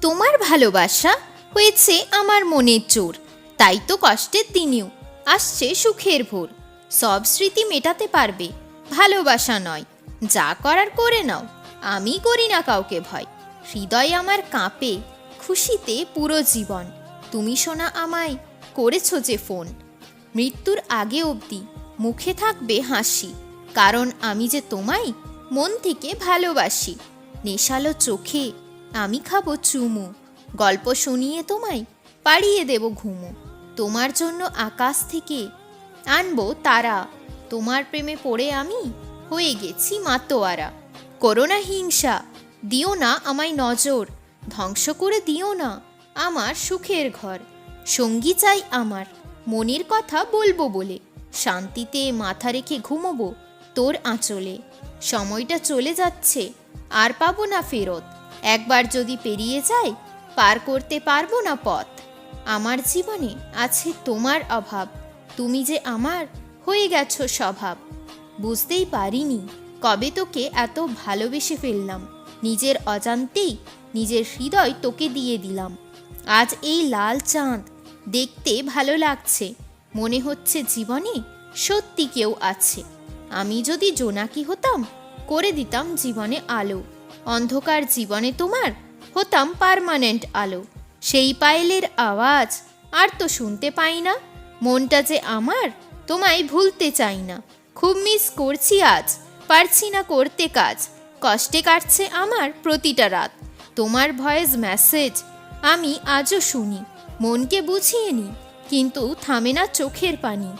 তোমার ভালোবাসা হয়েছে আমার মনের জোর। তাই তো কষ্টের দিনেও আসছে সুখের ভোর। সব স্মৃতি মেটাতে পারবে, ভালোবাসা নয়। যা করার করে নাও, আমি করি না কাউকে ভয়। হৃদয় আমার কাঁপে, খুশিতে পুরো জীবন। তুমি শোনা আমায়, করেছ যে ফোন। মৃত্যুর আগে অবধি মুখে থাকবে হাসি। কারণ আমি যে তোমায় মন থেকে ভালোবাসি, নেশালো চোখে আমি খাব চুমু। গল্প শুনিয়ে তোমায় পাড়িয়ে দেব ঘুমু। তোমার জন্য আকাশ থেকে আনব তারা। তোমার প্রেমে পড়ে আমি হয়ে গেছি মাতোয়ারা। করোনা হিংসা, দিও না আমায় নজর। ধ্বংস করে দিও না আমার সুখের ঘর। সঙ্গী চাই আমার, মনের কথা বলব বলে। শান্তিতে মাথা রেখে ঘুমোবো তোর আঁচলে। সময়টা চলে যাচ্ছে, আর পাবো না ফেরত। একবার যদি পেরিয়ে যায়, পার করতে পারব না পথ। আমার জীবনে আছে তোমার অভাব, তুমি যে আমার হয়ে গেছো স্বভাব। বুঝতেই পারিনি কবে তোকে এত ভালোবেসে ফেললাম, নিজের অজান্তেই নিজের হৃদয় তোকে দিয়ে দিলাম। আজ এই লাল চাঁদ দেখতে ভালো লাগছে, মনে হচ্ছে জীবনে সত্যি কেউ আছে। আমি যদি জোনাকি হতাম, করে দিতাম জীবনে আলো। অন্ধকার জীবনে তোমার? হতাম পার্মানেন্ট আলো। সেই পায়েলের আওয়াজ, আর তো শুনতে পাই না। মনটা যে আমার, তোমায় ভুলতে চাই না। খুব মিস করছি আজ, পারছি না করতে কাজ। কষ্টে কাটছে আমার প্রতিটা রাত। তোমার ভয়েস মেসেজ আমি আজও শুনি। মনকে বুঝিয়ে নি কিন্তু থামে না চোখের পানি।